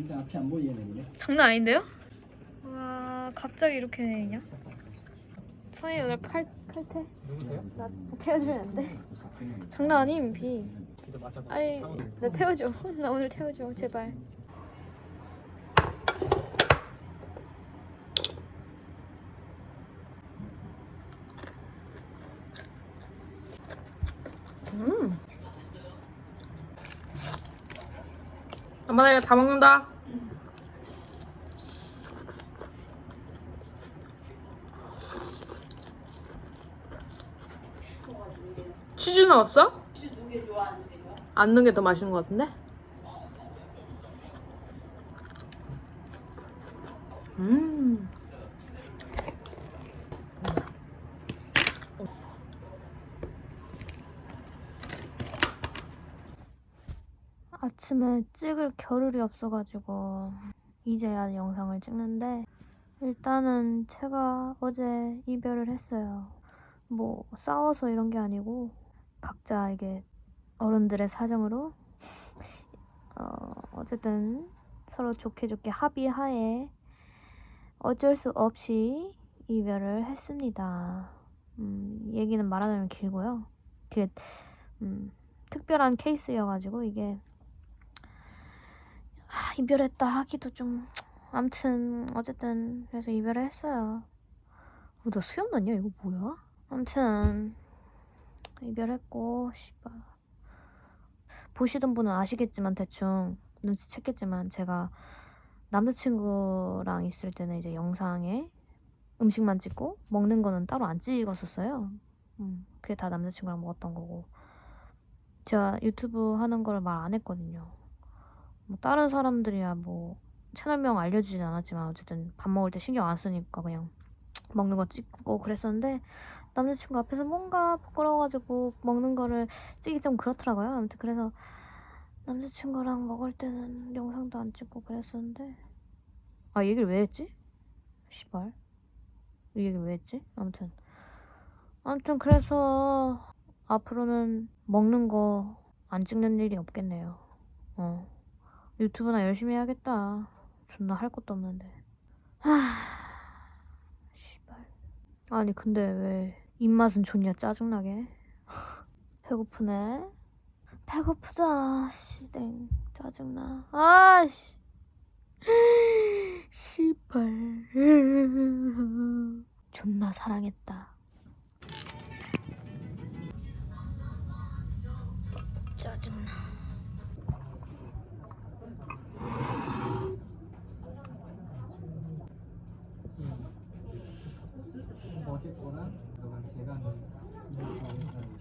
진짜 앞이 안 보이네 이게. 장난 아닌데요? 와 갑자기 이렇게 내냐? 선생님 오늘 칼 칼퇴? 누구세요? 나 태워주면 안 돼? 장난 아님 비. 아니 나 태워줘. 나 오늘 태워줘 제발. 음. 엄마 나 이거 다 먹는다. 치즈는 없어? 치즈 넣은 게 좋아, 안 넣은 게 좋아? 안 넣은 게 더 맛있는 것 같은데? 음. 아침에 찍을 겨를이 없어가지고 이제야 영상을 찍는데 일단은 제가 어제 이별을 했어요. 뭐 싸워서 이런 게 아니고 각자 이게 어른들의 사정으로 어, 어쨌든 서로 좋게 좋게 합의하에 어쩔 수 없이 이별을 했습니다. 음, 얘기는 말하자면 길고요. 되게 음, 특별한 케이스여가지고 이게 아, 이별했다 하기도 좀 아무튼 어쨌든 그래서 이별을 했어요. 어, 나 수염 났냐 이거 뭐야? 아무튼 이별했고 씨발 보시던 분은 아시겠지만 대충 눈치챘겠지만 제가 남자친구랑 있을 때는 이제 영상에 음식만 찍고 먹는 거는 따로 안 찍었었어요. 음, 그게 다 남자친구랑 먹었던 거고 제가 유튜브 하는 걸 말 안 했거든요. 뭐 다른 사람들이야 뭐 채널명 알려주진 않았지만 어쨌든 밥 먹을 때 신경 안 쓰니까 그냥 먹는 거 찍고 그랬었는데 남자친구 앞에서 뭔가 부끄러워가지고 먹는 거를 찍기 좀 그렇더라고요. 아무튼 그래서 남자친구랑 먹을 때는 영상도 안 찍고 그랬었는데 아 얘기를 왜 했지? 씨발 이 얘기를 왜 했지? 아무튼 아무튼 그래서 앞으로는 먹는 거 안 찍는 일이 없겠네요. 어. 유튜브나 열심히 해야겠다. 존나 할 것도 없는데. 하. 씨발. 아니 근데 왜 입맛은 좋냐 짜증나게. 배고프네. 배고프다. 씨댕 짜증나. 아씨. 씨발. 존나 사랑했다. 짜증나. 뭐 어쨌거나 그동안 제가 이렇게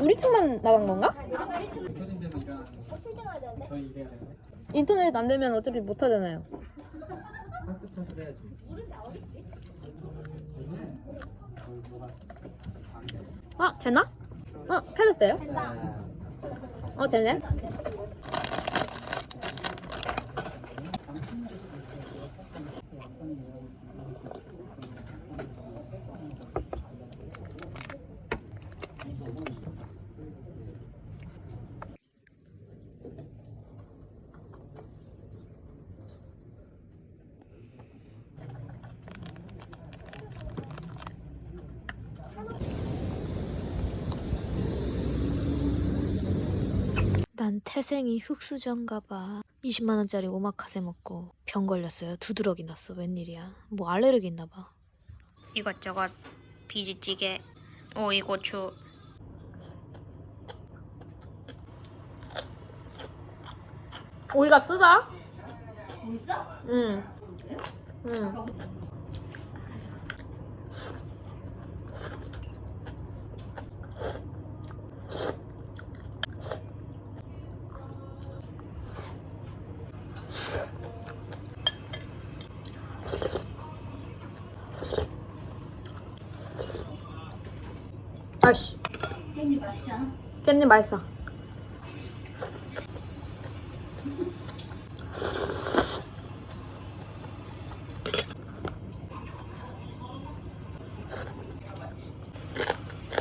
우리 팀만 나간 건가? 인터넷 안 되면 어차피 못 하잖아요. 아 되나? 어 켜졌어요? 어 되네. 난 태생이 흑수저인가 봐. 20만 원짜리 오마카세 먹고 병 걸렸어요. 두드러기 났어. 웬일이야. 뭐 알레르기 있나 봐. 이것저것 비지찌개, 오이고추, 오이가 쓰다. 오이 써? 응. 응. 아씨. 깻잎 맛있잖아. 깻잎 맛있어.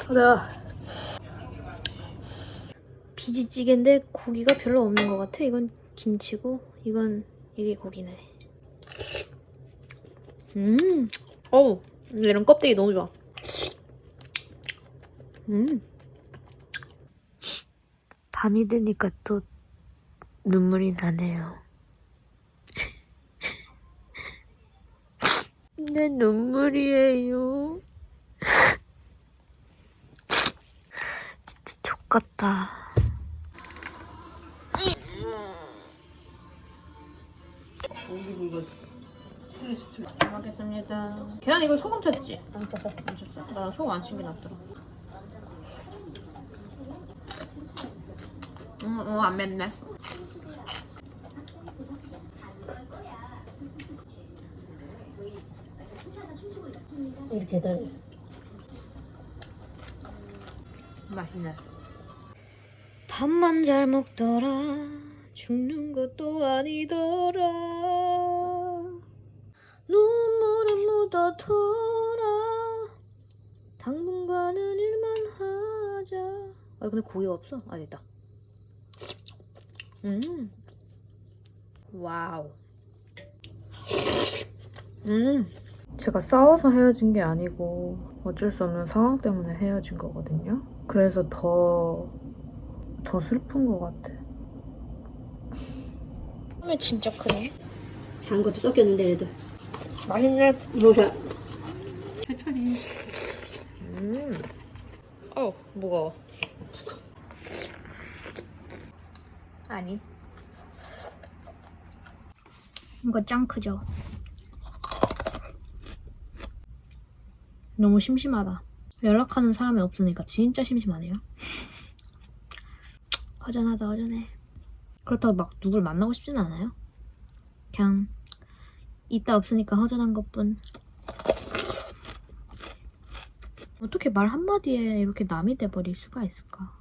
가자. 비지찌개인데 고기가 별로 없는 것 같아. 이건 김치고 이건 이게 고기네. 음. 어우, 이런 껍데기 너무 좋아. 음. 밤이 되니까 또 눈물이 나네요. 내 눈물이에요. 진짜 족같다. 잘 먹겠습니다. 계란 이거 소금 쳤지? 안 쳤어. 안 쳤어. 나 소금 안 친게 낫더라. 응, 응, 안 맵네. 이렇게 다 맛있네. 밥만 잘 먹더라. 죽는 것도 아니더라. 눈물은 묻어둬라. 당분간은 일만 하자. 아 근데 고기가 없어? 아 됐다 음 와우 음. 제가 싸워서 헤어진 게 아니고 어쩔 수 없는 상황 때문에 헤어진 거거든요. 그래서 더, 더 슬픈 것 같아. 왜 진짜 크네 작은 것도 섞였는데 얘도 맛있네. 보자 음. 어, 무거워. 아니. 이거 짱 크죠? 너무 심심하다. 연락하는 사람이 없으니까 진짜 심심하네요. 허전하다 허전해. 그렇다고 막 누굴 만나고 싶진 않아요? 그냥 있다 없으니까 허전한 것뿐. 어떻게 말 한마디에 이렇게 남이 돼버릴 수가 있을까.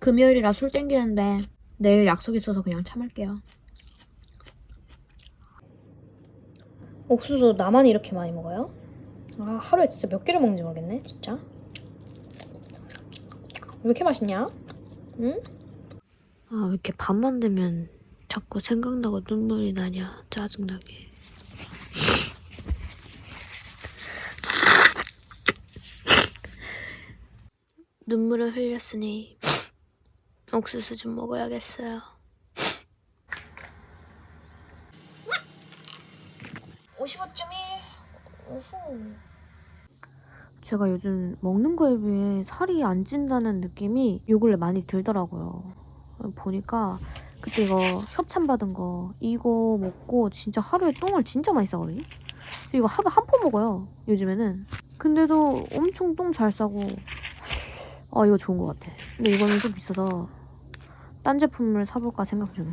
금요일이라 술 땡기는데 내일 약속 있어서 그냥 참을게요. 옥수수 나만 이렇게 많이 먹어요? 아 하루에 진짜 몇 개를 먹는지 모르겠네 진짜. 왜 이렇게 맛있냐? 응? 아 왜 이렇게 밤만 되면 자꾸 생각나고 눈물이 나냐 짜증나게. 눈물을 흘렸으니 옥수수 좀 먹어야겠어요. 55.1 오후. 제가 요즘 먹는 거에 비해 살이 안 찐다는 느낌이 요 근래 많이 들더라고요. 보니까 그때 이거 협찬 받은 거 이거 먹고 진짜 하루에 똥을 진짜 많이 싸거든요. 이거 하루 한 포 먹어요. 요즘에는. 근데도 엄청 똥 잘 싸고 어 이거 좋은 것 같아. 근데 이거는 좀 비싸서 딴 제품을 사볼까 생각 중에.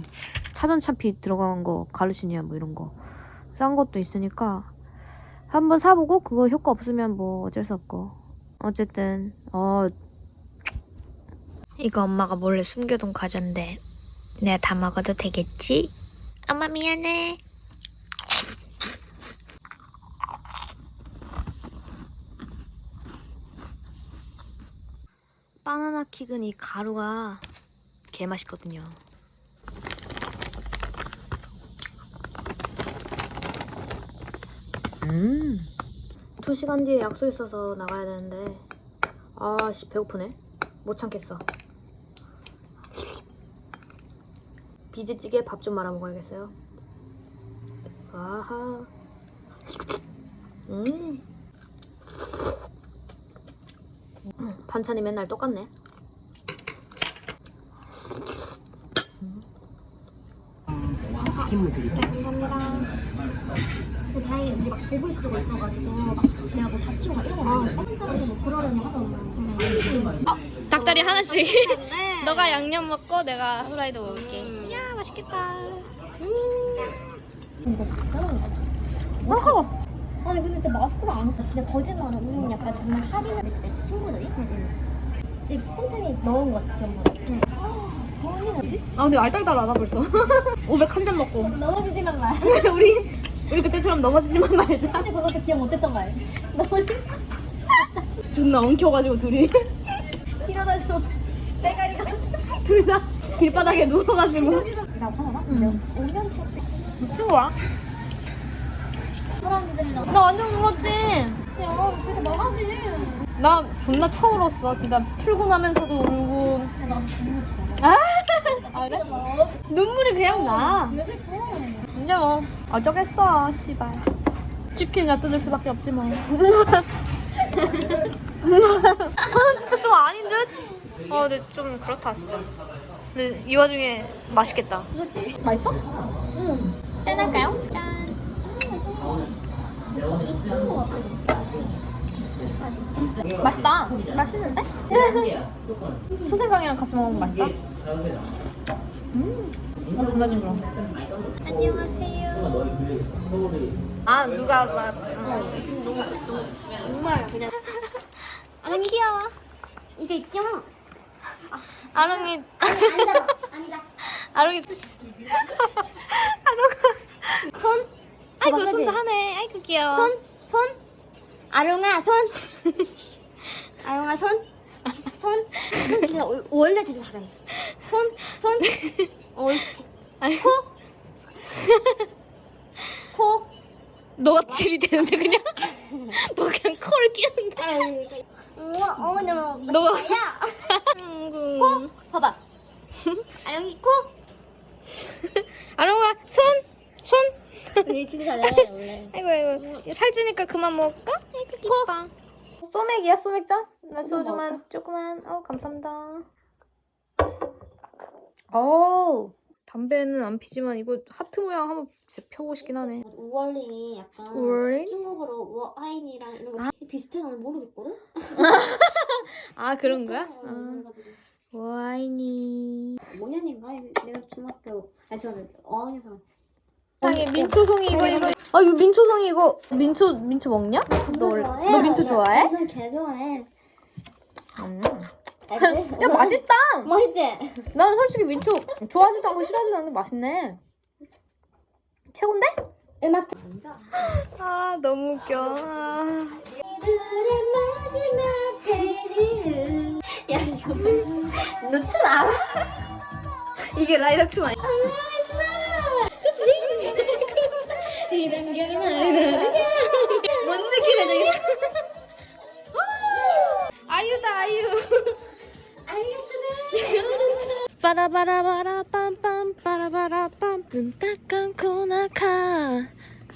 차전차피 들어간 거 가르시니아 뭐 이런 거 싼 것도 있으니까 한번 사보고 그거 효과 없으면 뭐 어쩔 수 없고 어쨌든 어 이거 엄마가 몰래 숨겨둔 과자인데 내가 다 먹어도 되겠지? 엄마 미안해. 바나나 킥은 이 가루가 개 맛있거든요. 음. 두 시간 뒤에 약속 있어서 나가야 되는데 아씨 배고프네. 못 참겠어. 비지찌개 밥 좀 말아 먹어야겠어요. 아하. 음. 반찬이 맨날 똑같네. 치킨물 드릴게요. 근데 다행히 우리 막 보고 있고 있어가지고 막 내가 뭐 다치고 막 이런 거 많이 팬싸움도 뭐 그러려니 하잖아. 닭다리 하나씩. 너가 양념 먹고 내가 후라이드 먹을게. 이야 맛있겠다. 이거 진짜 맛있어. 아니 근데 진짜 마스크를 안 써. 진짜 거짓말은 우리는 약간 정말 사진을 내 친구들이 이 틈틈이 넣은 거지 지원보다. 뭐지? 아 근데 알딸딸하다 벌써 500 한 잔 먹고 넘어지지만 말. 우리 우리 그때처럼 넘어지지만 말자 근데 그것도 기억 못했던 거 알지? 넘어지. 존나 엉켜가지고 둘이 이러다 저 대가리가 둘 다 길바닥에 누워가지고 라고 하나? 응. 5년 차 거야? 사람들이랑 나 완전 울었지 야 그래서 말하지. 나 존나 쳐울었어 진짜 출근하면서도 울고 야, 나 진짜 잘. 아, 아 그래? 눈물이 그냥 나왜 슬퍼? 근데 뭐 어쩌겠어 씨발 치킨이나 뜯을 수밖에 없지 뭐 아, 진짜 좀 아닌 듯? 어 근데 좀 그렇다 진짜 근데 이 와중에 맛있겠다 맛있어? 짠할까요? 짠. 맛있 다 맛있는데? 초생강이랑 같이 먹으면 맛있다 음 존나 징그러 안녕하세요. 아 누가 말했지 정말 그냥 아 귀여워. 이게 있죠? 아롱이 앉아. 앉아. 아롱이 손. 아이고 손도? 하네. 아이고 귀여워. 손. 손. 아롱아 손. 아롱아 손. 손. 손 진짜 올- 원래 진짜 잘해. 손. 손. 옳지. 아이고 코. 너가 들이대는데 그냥 너 그냥 코를 끼는데. 아이고. 우와 어머나. 너가 야. 아이고. 봐봐. 아롱이 코. 아롱아 손 손. 얘 진짜 잘해 원래. 아이고 아이고 살찌니까 그만 먹을까? 아이고 귀여워. 소맥이야 소맥잔? 나 소주만 조그만 어 감사합니다 어 담배는 안 피지만 이거 하트 모양 한번 진짜 펴고 싶긴 하네 우월링이 약간 우월링? 중국어로 와인이랑 이런 거 비슷해 나는 모르겠거든. 아 그런 거야? 어, 아. 와인이 5년인가? 내가 중학교 아니 저는 어학연수 세상에 민초송이 이거 이거 아 이거 민초송이 이거 민초 민초 먹냐? 너 원래 너 민초 좋아해? 난개 좋아해. 음. 알지? 야 맛있다 맛있지? 나는 솔직히 민초 좋아하지도 않고 싫어하지도 않는데 맛있네 최곤데? 음악. 아 너무 웃겨. 아. 야 이거 너 춤 알아? 이게 라이락 춤 아니야? 이런 결말을 뭔 느낌이야 되게? 아유다 아유. 빠라바라바라 빰빰 빠라바라 빰 눈딱 감고 나가.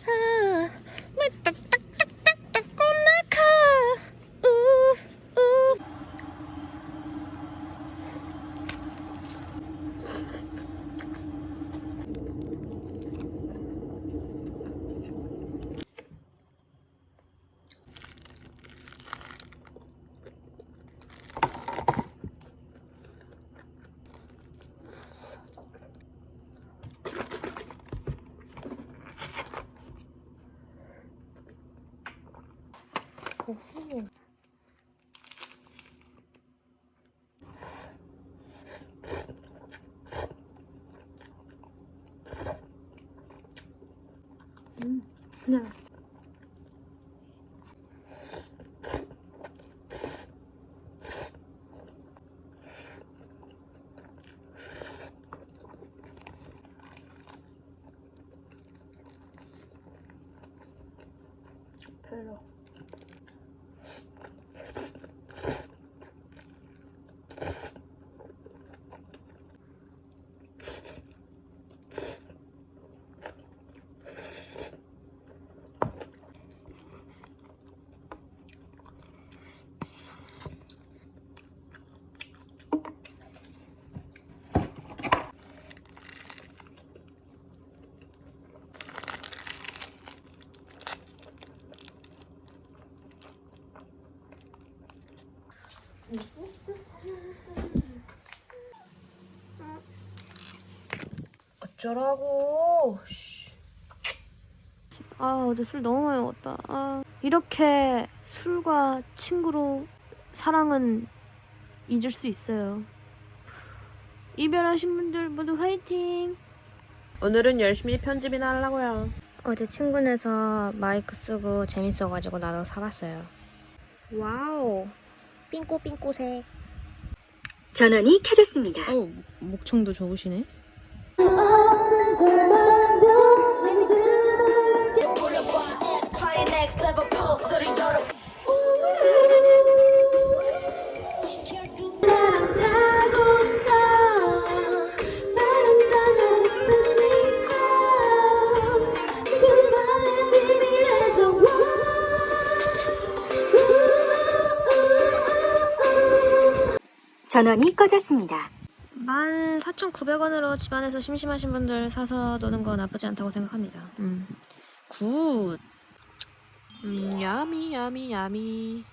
아, 나가 우우 그 어쩌라고? 씨. 아 어제 술 너무 많이 먹었다. 아, 이렇게 술과 친구로 사랑은 잊을 수 있어요. 이별하신 분들 모두 화이팅! 오늘은 열심히 편집이나 하려고요. 어제 친구네서 마이크 쓰고 재밌어가지고 나도 사봤어요. 와우. 삥꼬삥꼬색. 전원이 켜졌습니다. 어 목청도 좋으시네. 전원이 꺼졌습니다. 14,900원으로 집안에서 심심하신 분들 사서 노는 거 나쁘지 않다고 생각합니다. 음. 굿. 음, 야미, 야미, 야미.